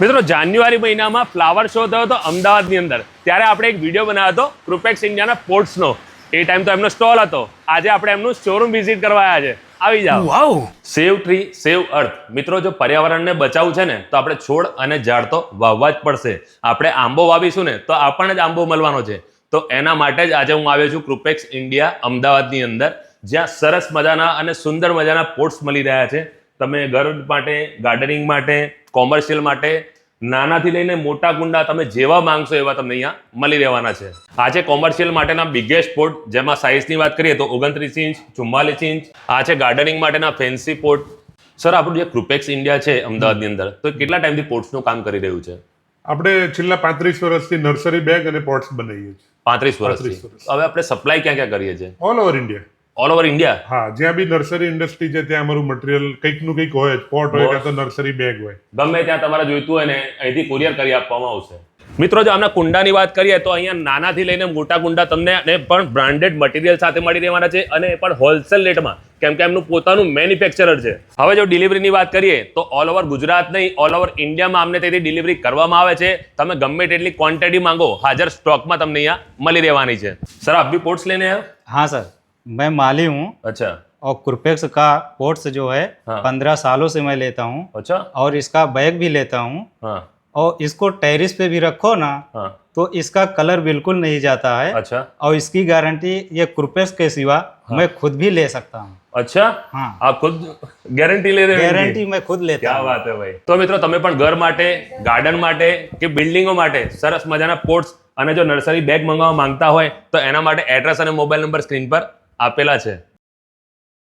મિત્રો જાન્યુઆરી મહિનામાં flower show થયો હતો અમદાવાદની અંદર. ત્યારે આપણે એક વીડિયો બનાવ્યો હતો ક્રુપેક્સ ઇન્ડિયાના પોર્ટ્સનો એ ટાઈમ તો એમનો સ્ટોલ હતો. આજે આપણે એમનું શોરૂમ વિઝિટ કરવા આવ્યા છે. આવી જાઓ. વાવ સેવ ટ્રી સેવ અર્થ મિત્રો જો પર્યાવરણને બચાવવું છે ને તો આપણે છોડ અને ઝાડ તો વાવવા જ પડશે. આપણે આંબો વાવીશું ને તો આપણને જ આંબો મળવાનો છે. તો એના માટે જ આજે હું આવ્યો છું ક્રુપેક્સ ઇન્ડિયા અમદાવાદની અંદર. જ્યાં સરસ મજાના અને સુંદર મજાના પોર્ટ્સ મળી રહ્યા છે. તમે ઘર માટે ગાર્ડનિંગ માટે કોમર્શિયલ માટે નાનાથી લઈને મોટા કુંડા તમે જેવા માંગશો એવા તમને અહીંયા મળી રહેવાના છે. આ છે કોમર્શિયલ માટેના બિગેસ્ટ પોટ જેમાં સાઇઝની વાત કરીએ તો ઓગણત્રીસ ઇંચ ચુમ્માલીસ ઇંચ. આ છે ગાર્ડનિંગ માટેના ફેન્સી પોટ સર આપણું જે ક્રુપેક્સ ઇન્ડિયા છે અમદાવાદની અંદર તો કેટલા ટાઈમથી પોટ્સનું કામ કરી રહ્યું છે? આપણે છેલ્લા પાંત્રીસ વર્ષથી નર્સરી બેગ અને પોટ્સ બનાવીએ છીએ. પાંત્રીસ વર્ષથી. વર્ષ. હવે આપણે સપ્લાય ક્યાં ક્યાં કરીએ છીએ? All over India all over India હા જ્યાં બી નર્સરી ઇન્ડસ્ટ્રી છે ત્યાં અમારું મટીરિયલ કંઈકનું કંઈક હોય પોટ હોય કાં તો નર્સરી બેગ હોય. ગમે ત્યાં તમારે જોઈતું હોય ને અહીંથી કુરિયર કરી આપવામાં આવશે. મિત્રો જો આમના કુંડાની વાત કરીએ તો અહીંયા નાનાથી લઈને મોટા કુંડા તમને અને પણ બ્રાન્ડેડ મટીરિયલ સાથે મળી રહેવાના છે અને પણ હોલસેલ રેટમાં કેમ કે એમનું પોતાનું મેન્યુફેક્ચરર છે. હવે જો ડિલિવરીની વાત કરીએ તો ઓલ ઓવર ગુજરાત નહીં ઓલ ઓવર ઇન્ડિયામાં અમને તેથી ડિલિવરી કરવામાં આવે છે. તમે ગમે તેટલી ક્વોન્ટિટી માંગો હાજર સ્ટોકમાં તમને અહીંયા મળી રહેવાની છે. સર આપ બી પોર્ટ્સ લઈને હા સર मैं माली हूँ અચ્છા और कुरपेक्स का पोर्ट्स जो है हाँ। पंद्रह सालों से मैं लेता हूँ અચ્છા और इसका बैग भी लेता हूँ હા और इसको टेरिस पे भी रखो ना હા तो इसका कलर बिल्कुल नहीं जाता है અચ્છા और इसकी गारंटी ये कुरपेक्स के सिवा मैं खुद भी ले सकता हूँ અચ્છા हाँ આપ ખુદ ગેરંટી લે रहे हो गारंटी मैं खुद लेता ક્યાં हूँ વાત હે ભાઈ તો મિત્રો તમે પણ ઘર માટે ગાર્ડન માટે કે બિલ્ડિંગો માટે સરસ મજાના પોટ્સ અને જો નર્સરી બેગ મંગાવવા માંગતા હોય તો એના માટે એડ્રેસ અને મોબાઈલ નંબર સ્ક્રીન પર આપેલા છે.